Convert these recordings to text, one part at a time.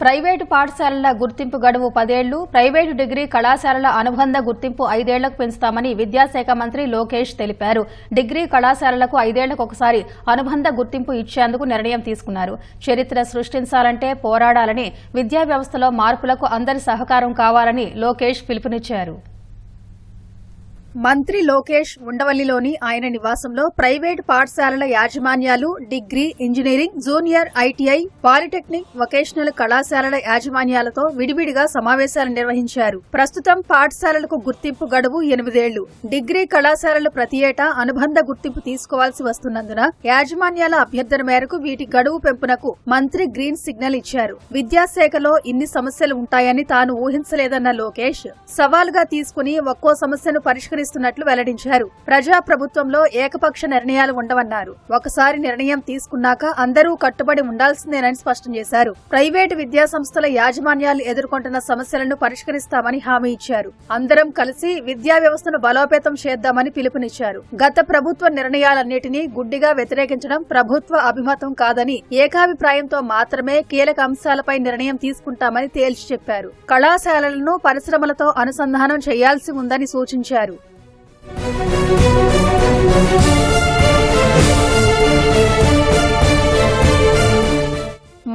Private పాఠశాలల గుర్తింపు గడువు పదేళ్ళు ప్రైవేటు డిగ్రీ కళాశాలల అనుబంధ గుర్తింపు ఐదేళ్ళకు పెంచుతామని విద్యాశాఖ మంత్రి లోకేష్ తెలిపారు. డిగ్రీ కళాశాలలకు ఐదేళ్ళకు ఒకసారి అనుబంధ గుర్తింపు ఇచ్చేందుకు నిర్ణయం తీసుకున్నారు. చరిత్ర సృష్టించాలంటే పోరాడాలని విద్యా వ్యవస్థలో మార్పులకు అందరి సహకారం కావాలని లోకేష్ పిలుపునిచ్చారు. మంత్రి లోకేష్ ఉండవల్లిలోని ఆయన నివాసంలో ప్రైవేట్ పాఠశాలల యాజమాన్యాలు degree engineering junior ITI polytechnic vocational కళాశాలల యాజమాన్యాలతో విడివిడిగా సమావేశాలు నిర్వహించారు. ప్రస్తుతం పాఠశాలలకు గుర్తింపు గడువు ఎనిమిదేళ్ళు. డిగ్రీ కళాశాలలు ప్రతి ఏటా అనుబంధ గుర్తింపు తీసుకోవాల్సి వస్తున్నందున యాజమాన్యాల అభ్యర్థన మేరకు వీటి గడువు పెంపునకు మంత్రి గ్రీన్ సిగ్నల్ ఇచ్చారు. విద్యాశాఖలో ఇన్ని సమస్యలు ఉంటాయని తాను ఊహించలేదన్న లోకేష్ సవాల్గా తీసుకుని ఒక్కో సమస్యను పరిష్కరిస్తున్నట్లు వెల్లడించారు. ప్రజా ప్రభుత్వంలో ఏకపక్ష నిర్ణయాలు ఉండవన్నారు. ఒకసారి నిర్ణయం తీసుకున్నాక అందరూ కట్టుబడి ఉండాల్సిందేనని స్పష్టం చేశారు. ప్రైవేటు విద్యా సంస్థల యాజమాన్యాలు ఎదుర్కొంటున్న సమస్యలను పరిష్కరిస్తామని హామీ ఇచ్చారు. అందరం కలిసి విద్యా వ్యవస్థను బలోపేతం చేద్దామని పిలుపునిచ్చారు. గత ప్రభుత్వ నిర్ణయాలన్నిటినీ గుడ్డిగా వ్యతిరేకించడం ప్రభుత్వ అభిమతం కాదని ఏకాభిప్రాయంతో మాత్రమే కీలక అంశాలపై నిర్ణయం తీసుకుంటామని తేల్చి చెప్పారు. కళాశాలలను పరిశ్రమలతో అనుసంధానం చేయాల్సి ఉందని సూచించారు. Música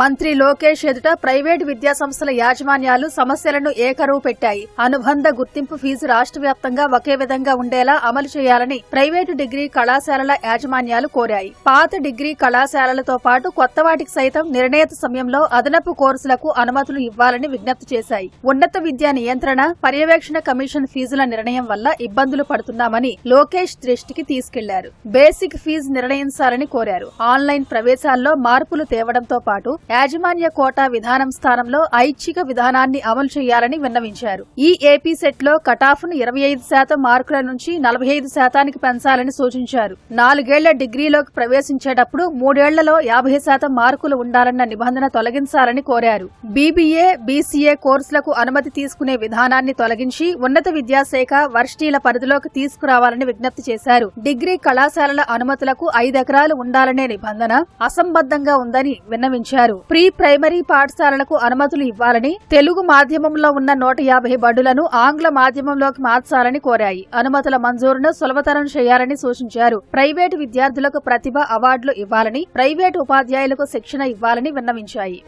మంత్రి లోకేష్ ఎదుట ప్రైవేటు విద్యాసంస్థల యాజమాన్యాలు సమస్యలను ఏకరువు పెట్టాయి. అనుబంధ గుర్తింపు ఫీజు రాష్ట్ర వ్యాప్తంగా ఒకే విధంగా ఉండేలా అమలు చేయాలని ప్రైవేటు డిగ్రీ కళాశాలల యాజమాన్యాలు కోరాయి. పాత డిగ్రీ కళాశాలలతో పాటు కొత్త వాటికి సైతం నిర్ణీత సమయంలో అదనపు కోర్సులకు అనుమతులు ఇవ్వాలని విజ్ఞప్తి చేశాయి. ఉన్నత విద్యా నియంత్రణ పర్యవేక్షణ కమిషన్ ఫీజుల నిర్ణయం వల్ల ఇబ్బందులు పడుతున్నామని లోకేష్ దృష్టికి తీసుకెళ్ళారు. బేసిక్ ఫీజు నిర్ణయించాలని కోరారు. ఆన్లైన్ ప్రవేశాల్లో మార్పులు తేవడంతో పాటు యాజమాన్య కోటా విధానం స్థానంలో ఐచ్ఛిక విధానాన్ని అమలు చేయాలని విన్నవించారు. ఈ ఏపీ సెట్లో కటాఫ్ను ఇరవై ఐదు శాతం మార్కుల నుంచి నలభై ఐదు శాతానికి పెంచాలని సూచించారు. నాలుగేళ్ళ డిగ్రీలోకి ప్రవేశించేటప్పుడు మూడేళ్ళలో యాభై శాతం మార్కులు ఉండాలన్న నిబంధన తొలగించాలని కోరారు. బీబీఏ బీసీఏ కోర్సులకు అనుమతి తీసుకునే విధానాన్ని తొలగించి ఉన్నత విద్యాశాఖ వర్షీల పరిధిలోకి తీసుకురావాలని విజ్ఞప్తి చేశారు. డిగ్రీ కళాశాలల అనుమతులకు ఐదెకరాలు ఉండాలనే నిబంధన అసంబద్ధంగా ఉందని విన్నవించారు. ప్రీ ప్రైమరీ పాఠశాలలకు అనుమతులు ఇవ్వాలని తెలుగు మాధ్యమంలో ఉన్న నూట యాభై బడులను ఆంగ్ల మాధ్యమంలోకి మార్చాలని కోరాయి. అనుమతుల మంజూరును సులభతరం చేయాలని సూచించారు. ప్రైవేటు విద్యార్థులకు ప్రతిభ అవార్డులు ఇవ్వాలని ప్రైవేటు ఉపాధ్యాయులకు శిక్షణ ఇవ్వాలని విన్నవించాయి.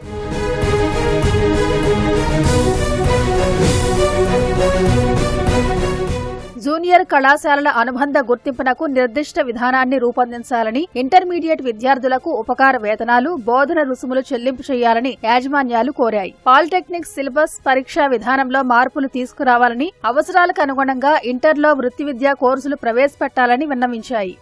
జూనియర్ కళాశాలల అనుబంధ గుర్తింపునకు నిర్దిష్ట విధానాన్ని రూపొందించాలని ఇంటర్మీడియట్ విద్యార్థులకు ఉపకార వేతనాలు బోధన రుసుములు చెల్లింపు చేయాలని యాజమాన్యాలు కోరాయి. పాలిటెక్నిక్ సిలబస్ పరీక్షా విధానంలో మార్పులు తీసుకురావాలని అవసరాలకు అనుగుణంగా ఇంటర్లో వృత్తి విద్యా కోర్సులు ప్రవేశపెట్టాలని విన్నవించాయి.